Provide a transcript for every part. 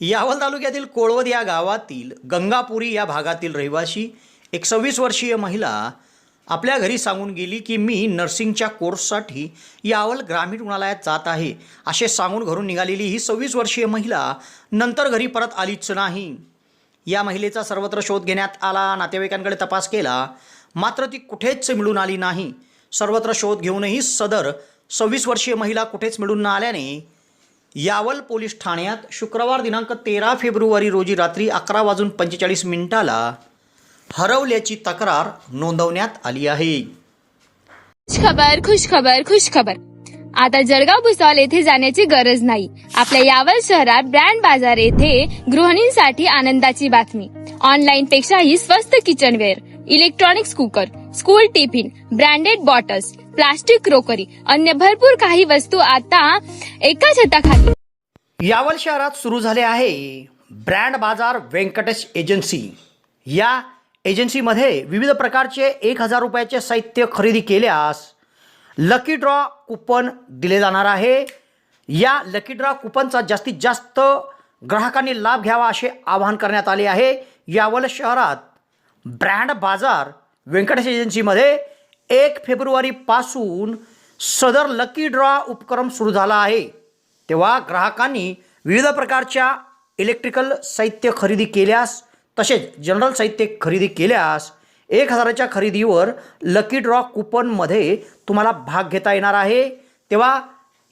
यावल तालुक्यातील कोळवद या गावातील गंगापुरी या भागातील रहिवासी एक सव्वीस वर्षीय महिला आपल्या घरी सांगून गेली की मी नर्सिंगच्या कोर्ससाठी यावल ग्रामीण रुग्णालयात जात आहे. असे सांगून घरून निघालेली ही सव्वीस वर्षीय महिला नंतर घरी परत आलीच नाही या महिलेचा सर्वत्र शोध घेण्यात आला. नातेवाईकांकडे तपास केला. मात्र ती कुठेच मिळून आली नाही. सर्वत्र शोध घेऊनही सदर सव्वीस वर्षीय महिला कुठेच मिळून न आल्याने यावल पोलीस ठाण्यात शुक्रवार दिनांक तेरा फेब्रुवारी रोजी रात्री अकरा वाजून पंचेचाळीस मिनिटाला हरवल्याची तक्रार नोंदवण्यात आली आहे. खुश खबर खुश खबर खुश खबर आता जळगाव भुसावळ येथे जाण्याची गरज नाही. आपल्या यावल शहरात ब्रँड बाजार येथे गृहिणींसाठी आनंदाची बातमी. ऑनलाईन पेक्षाही स्वस्त kitchenware electronics cooker school tiffin branded bottles plastic crockery अन्य भरपूर काही वस्तू आता एका छताखाली यावल शहरात सुरू झाले आहे ब्रँड बाजार व्यंकटेश एजन्सी. या एजन्सीमध्ये विविध प्रकारचे एक हजार रुपयाचे साहित्य खरेदी केल्यास लकी ड्रॉ कुपन दिले जाणार आहे. या लकी ड्रॉ कुपनचा जास्तीत जास्त ग्राहकांनी लाभ घ्यावा असे आवाहन करण्यात आले आहे. यावल शहरात ब्रँड बाजार व्यंकटेश एजन्सीमध्ये एक फेब्रुवारीपासून सदर लकी ड्रॉ उपक्रम सुरू झाला आहे. तेव्हा ग्राहकांनी विविध प्रकारच्या इलेक्ट्रिकल साहित्य खरेदी केल्यास तसेच जनरल साहित्य खरेदी केल्यास एक हजाराच्या खरेदीवर लकी ड्रॉ कुपनमध्ये तुम्हाला भाग घेता येणार आहे. तेव्हा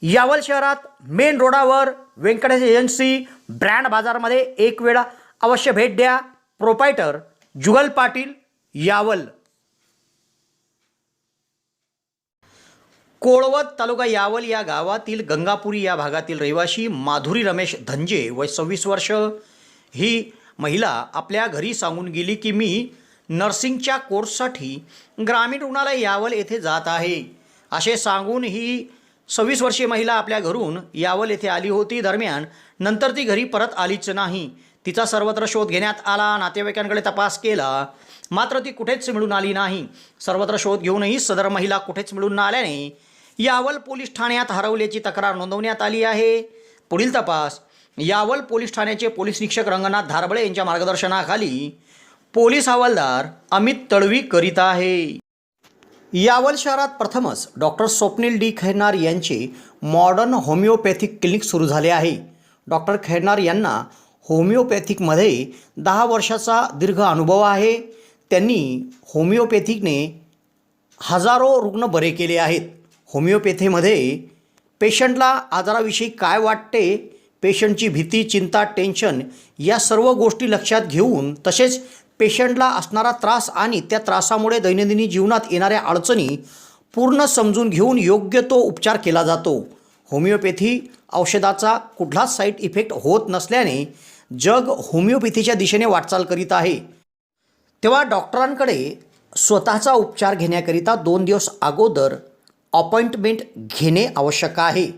यावल शहरात मेन रोडावर व्यंकटेश एजन्सी ब्रँड बाजारमध्ये एक वेळा अवश्य भेट द्या. प्रोपायटर जुगल पाटील यावल. कोळवत तालुका यावल या गावातील गंगापुरी या भागातील रहिवासी माधुरी रमेश धंजे वय सव्वीस वर्ष. ही महिला आपल्या घरी सांगून गेली की मी नर्सिंगच्या कोर्ससाठी ग्रामीण रुग्णालय यावल येथे जात आहे असे सांगून ही सव्वीस वर्षीय महिला आपल्या घरून यावल येथे आली होती. दरम्यान नंतर ती घरी परत आलीच नाही. तिचा सर्वत्र शोध घेण्यात आला नातेवाईकांकडे तपास केला. मात्र ती कुठेच मिळून आली नाही. सर्वत्र शोध घेऊनही सदर महिला कुठेच मिळून न आल्याने यावल पोलीस ठाण्यात हरवल्याची तक्रार नोंदवण्यात आली आहे. पुढील तपास. यावल पोलीस ठाण्याचे पोलीस निरीक्षक रंगनाथ धारबळे यांच्या मार्गदर्शनाखाली पोलीस हवालदार अमित तळवी करीत आहे. यावल शहरात प्रथमच डॉक्टर स्वप्नील डी खैरनार यांचे मॉडर्न होमिओपॅथिक क्लिनिक सुरू झाले आहे. डॉक्टर खैरनार यांना होमिओपॅथिकमध्ये दहा वर्षाचा दीर्घ अनुभव आहे. त्यांनी होमिओपॅथिकने हजारो रुग्ण बरे केले आहेत. होमिओपॅथीमध्ये पेशंटला आजाराविषयी काय वाटते पेशंटची भीती चिंता टेन्शन या सर्व गोष्टी लक्षात घेऊन तसेच पेशंटला असणारा त्रास आणि त्या त्रासामुळे दैनंदिनी जीवनात येणाऱ्या अडचणी पूर्ण समजून घेऊन योग्य तो उपचार केला जातो. होमिओपॅथी औषधाचा कुठलाच साईड इफेक्ट होत नसल्याने जग होमिओपॅथीच्या दिशेने वाटचाल करीत आहे. तेव्हा डॉक्टरांकडे स्वतःचा उपचार घेण्याकरिता दोन दिवस अगोदर अपॉइंटमेंट घेणे आवश्यक आहे.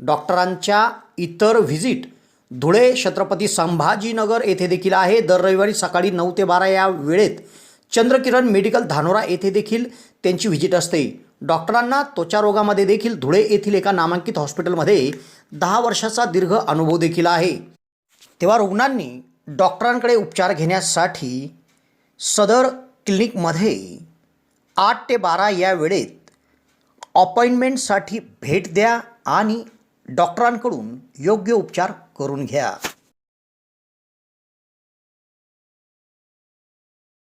डॉक्टरांच्या इतर व्हिजिट धुळे छत्रपती संभाजीनगर येथे देखील आहे. दर रविवारी सकाळी नऊ ते बारा या वेळेत चंद्रकिरण मेडिकल धानोरा येथे देखील त्यांची व्हिजिट असते. डॉक्टरांना त्वचारोगामध्ये देखील धुळे येथील एका नामांकित हॉस्पिटलमध्ये दहा वर्षाचा दीर्घ अनुभव देखील आहे. तेव्हा रुग्णांनी डॉक्टरांकडे उपचार घेण्यासाठी सदर क्लिनिकमध्ये आठ ते बारा या वेळेत अपॉइंटमेंटसाठी भेट द्या आणि डॉक्टरांकडून योग्य उपचार करून घ्या.